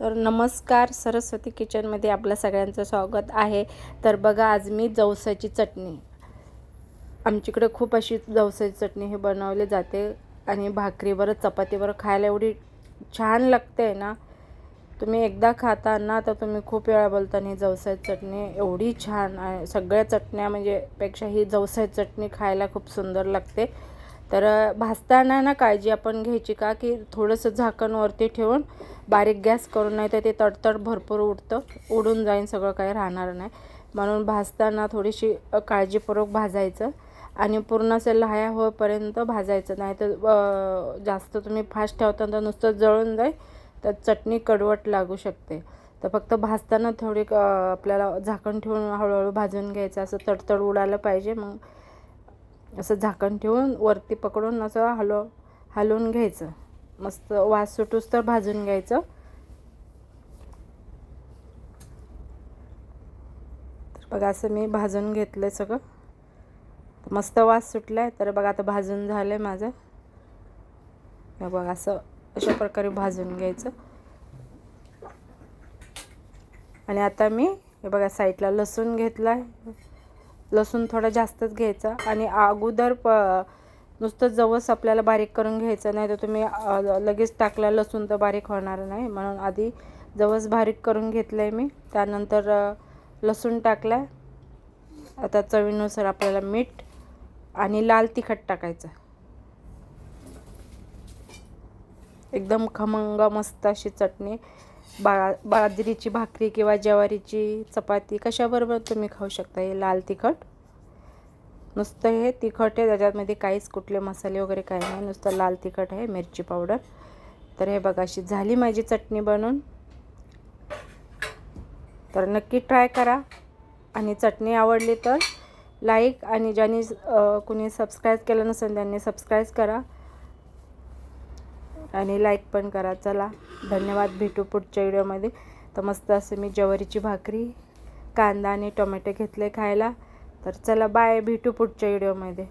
तर नमस्कार सरस्वती किचनमध्ये आपलं सगळ्यांचं स्वागत आहे. तर बघा आज मी जवसाची चटणी. आमच्याकडे खूप अशी जवसाची चटणी ही बनवली जाते आणि भाकरीवर चपातीवर खायला एवढी छान लागते ना. तुम्ही एकदा खाता ना तर तुम्ही खूप वेळा बोलता ही जवसाची चटणी एवढी छान आहे. सगळ्या चटण्या म्हणजे पेक्षा ही जवसाची चटणी खायला खूप सुंदर लागते. तर भाजताना ना काळजी आपण घ्यायची का? की थोडंसं झाकण वरती ठेवून बारीक गॅस करून नाही तर ते तडतड भरपूर उडतं उडून जाईन सगळं काही राहणार नाही. म्हणून भाजताना थोडीशी काळजीपूर्वक भाजायचं आणि पूर्ण असं लहाया होईपर्यंत भाजायचं. नाही तर जास्त तुम्ही फास्ट ठेवता तर नुसतं जळून जाईल तर चटणी कडवट लागू शकते. तर फक्त भाजताना थोडी आपल्याला झाकण ठेवून हळूहळू भाजून घ्यायचं. असं तडतड उडायला पाहिजे. मग असं झाकण ठेवून वरती पकडून असं हलव हलवून घ्यायचं. मस्त वास सुटूस तर भाजून घ्यायचं. तर बघा असं मी भाजून घेतलं आहे सगळं. मस्त वास सुटला आहे तर बघा आता भाजून झालं आहे माझं बघा असं अशा प्रकारे भाजून घ्यायचं. आणि आता मी हे बघा साईडला लसूण घेतला आहे लसूण थोडा जास्तच घ्यायचा आणि अगोदर प नुसतं जवस आपल्याला बारीक करून घ्यायचं नाही तर तुम्ही लगेच टाकला लसूण तर बारीक होणार नाही. म्हणून आधी जवस बारीक करून घेतलं आहे मी. त्यानंतर लसूण टाकला आहे आता चवीनुसार आपल्याला मीठ आणि लाल तिखट टाकायचं एकदम खमंग मस्त अशी चटणी. बा बाजरीची भाकरी किंवा ज्वारीची चपाती कशाबरोबर तुम्ही खाऊ शकता? हे लाल तिखट. नुसतं हे तिखट आहे त्याच्यामध्ये काहीच कुठले मसाले वगैरे काही नाही. नुसतं लाल तिखट आहे मिरची पावडर. तर हे बघा अशी झाली माझी चटणी बनवून तर नक्की ट्राय करा. आणि चटणी आवडली तर लाईक आणि ज्यांनी कुणी सबस्क्राईब केलं नसेल त्यांनी सबस्क्राईब करा. आणि लाईक पण करा. चला धन्यवाद भेटू पुढच्या व्हिडिओमध्ये. तर मस्त असं मी ज्वारीची भाकरी कांदा आणि टोमॅटो घेतले खायला. तर चला बाय भेटू पुढच्या व्हिडिओमध्ये.